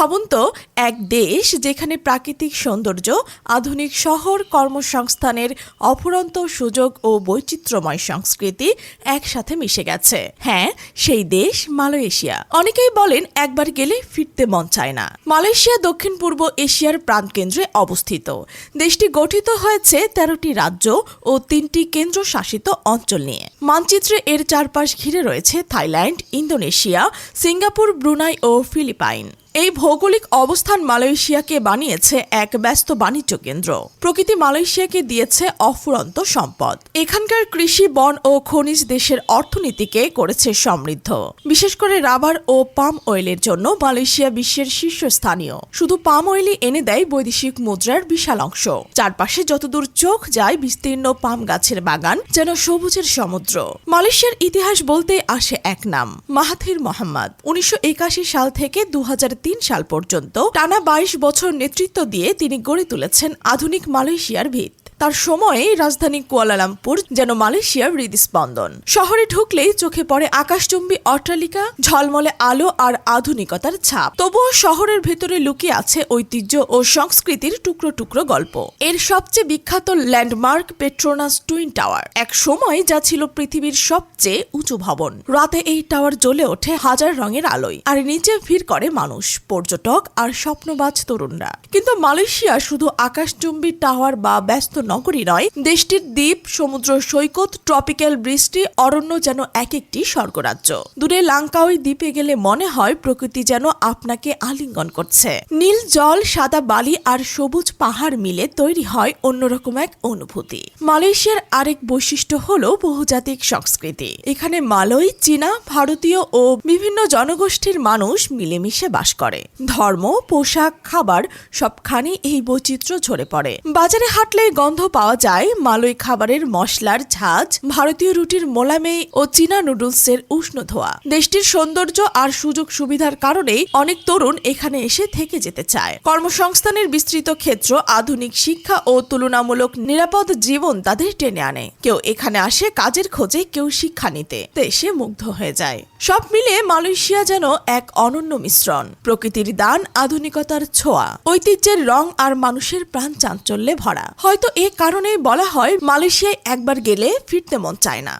ভাবুন তো এক দেশ যেখানে প্রাকৃতিক সৌন্দর্য, আধুনিক শহর, কর্মসংস্থানের অফুরন্ত সুযোগ ও বৈচিত্র্যময় সংস্কৃতি একসাথে মিশে গেছে। হ্যাঁ সেই দেশ মালয়েশিয়া। অনেকেই বলেন একবার গেলে ফিরতে মন চায় না। মালয়েশিয়া দক্ষিণ পূর্ব এশিয়ার প্রাণকেন্দ্রে অবস্থিত। দেশটি গঠিত হয়েছে তেরোটি রাজ্য ও তিনটি কেন্দ্রশাসিত অঞ্চল নিয়ে। মানচিত্রে এর চারপাশ ঘিরে রয়েছে থাইল্যান্ড, ইন্দোনেশিয়া, সিঙ্গাপুর, ব্রুনাই ও ফিলিপাইন। এই ভৌগোলিক অবস্থান মালয়েশিয়াকে বানিয়েছে এক ব্যস্ত বাণিজ্য কেন্দ্র। প্রকৃতি মালয়েশিয়াকে দিয়েছে অফুরন্ত সম্পদ। এখানকার কৃষি, বন ও খনিজ দেশের অর্থনীতিকে করেছে সমৃদ্ধ। বিশেষ করে রাবার ও পাম অয়েলের জন্য মালয়েশিয়া বিশ্বের শীর্ষস্থানীয়। শুধু পাম অয়েলই এনে দেয় বৈদেশিক মুদ্রার বিশাল অংশ। চারপাশে যতদূর চোখ যায় বিস্তীর্ণ পাম গাছের বাগান যেন সবুজের সমুদ্র। মালয়েশিয়ার ইতিহাস বলতে আসে এক নাম, মাহাথির মোহাম্মদ। উনিশশো একাশি সাল থেকে দু সাল পর্যন্ত টানা বাইশ বছর নেতৃত্ব দিয়ে তিনি গড়ে তুলেছেন আধুনিক মালয়েশিয়ার ভিত। তার সময়ে রাজধানী কুয়ালালামপুর যেন মালয়েশিয়ার হৃদস্পন্দন। শহরে ঢুকলেই চোখে পড়ে আকাশচুম্বী অট্টালিকা, ঝলমলে আলো আর আধুনিকতার ছাপ। তবুও শহরের ভেতরে লুকিয়ে আছে ঐতিহ্য ও সংস্কৃতির টুকরো টুকরো গল্প। এর সবচেয়ে বিখ্যাত ল্যান্ডমার্ক পেট্রোনাস টুইন টাওয়ার। এক সময় যা ছিল পৃথিবীর সবচেয়ে উঁচু ভবন। রাতে এই টাওয়ার জ্বলে ওঠে হাজার রঙের আলোয়, আর নিচে ভিড় করে মানুষ, পর্যটক আর স্বপ্নবাজ তরুণরা। কিন্তু মালয়েশিয়া শুধু আকাশচুম্বী টাওয়ার বা ব্যস্ত নগরী নয়, দেশটির দ্বীপ, সমুদ্র সৈকত ট্রপিক্যাল বৃষ্টি, অরণ্য যেন এক একটি স্বর্গরাজ্য। দূরে লাঙ্কাওই দ্বীপে গেলে মনে হয় প্রকৃতি যেন আপনাকে আলিঙ্গন করছে। নীল জল, সাদা বালি আর সবুজ পাহাড় মিলে তৈরি হয় অন্যরকম এক অনুভূতি। মালয়েশিয়ার আরেক বৈশিষ্ট্য হল বহুজাতিক সংস্কৃতি। এখানে মালয়, চীনা, ভারতীয় ও বিভিন্ন জনগোষ্ঠীর মানুষ মিলেমিশে বাস করে। ধর্ম, পোশাক, খাবার সবখানে এই বৈচিত্র্য ঝরে পড়ে। বাজারে হাঁটলে গন্ধ পাওয়া যায় মালয় খাবারের মশলার ঝাঁজ, ভারতীয় রুটির মোলামে ও চীনা নুডলসের উষ্ণ ধোয়া। দেশটির সৌন্দর্য আর সুযোগ সুবিধার কারণেই অনেক তরুণ এখানে এসে থেকে যেতে চায়। কর্মসংস্থানের বিস্তৃত ক্ষেত্র, আধুনিক শিক্ষা ও তুলনামূলক নিরাপদ জীবন তাদের টেনে আনে। কেউ এখানে আসে কাজের খোঁজে, কেউ শিক্ষা নিতে। দেশে মুগ্ধ হয়ে যায়। সব মিলে মালয়েশিয়া যেন এক অনন্য মিশ্রণ। প্রকৃতির দান, আধুনিকতার ছোঁয়া। ঐতিহ্যের রং আর মানুষের প্রাণ চাঞ্চল্যে ভরা। হয়তো এ কারণেই বলা হয় মালয়েশিয়ায় একবার গেলে ফিরতে মন চায় না।